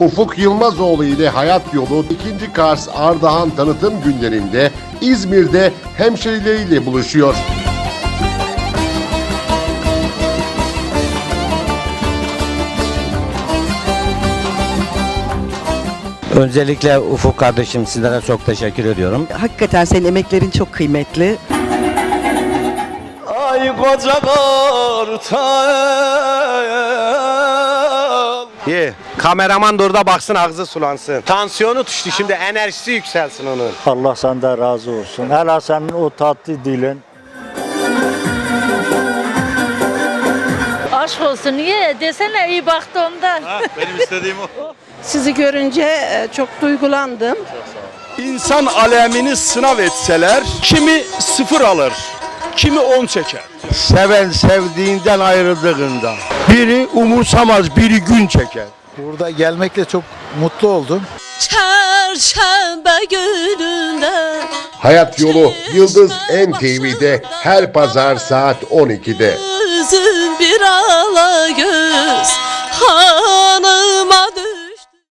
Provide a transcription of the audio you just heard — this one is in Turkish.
Ufuk Yılmazoğlu ile Hayat Yolu 2. Kars Ardahan tanıtım günlerinde İzmir'de hemşerileriyle buluşuyor. Öncelikle Ufuk kardeşim sizlere çok teşekkür ediyorum. Hakikaten senin emeklerin çok kıymetli. Ay koca kartal Ye. Kameraman da orada baksın ağzı sulansın. Tansiyonu düştü şimdi enerjisi yükselsin onun. Allah senden razı olsun. Hele senin o tatlı dilin. Aşk olsun niye? Desene iyi baktı ondan. Sizi görünce e, çok duygulandım. İnsan alemini sınav etseler kimi sıfır alır, kimi on çeker. Seven sevdiğinden ayrıldığında. Biri umursamaz, biri gün çeker. Burada gelmekle çok mutlu oldum. Çarşamba gününde Hayat Yolu Yıldız NTV'de her pazar saat 12'de. Üzüm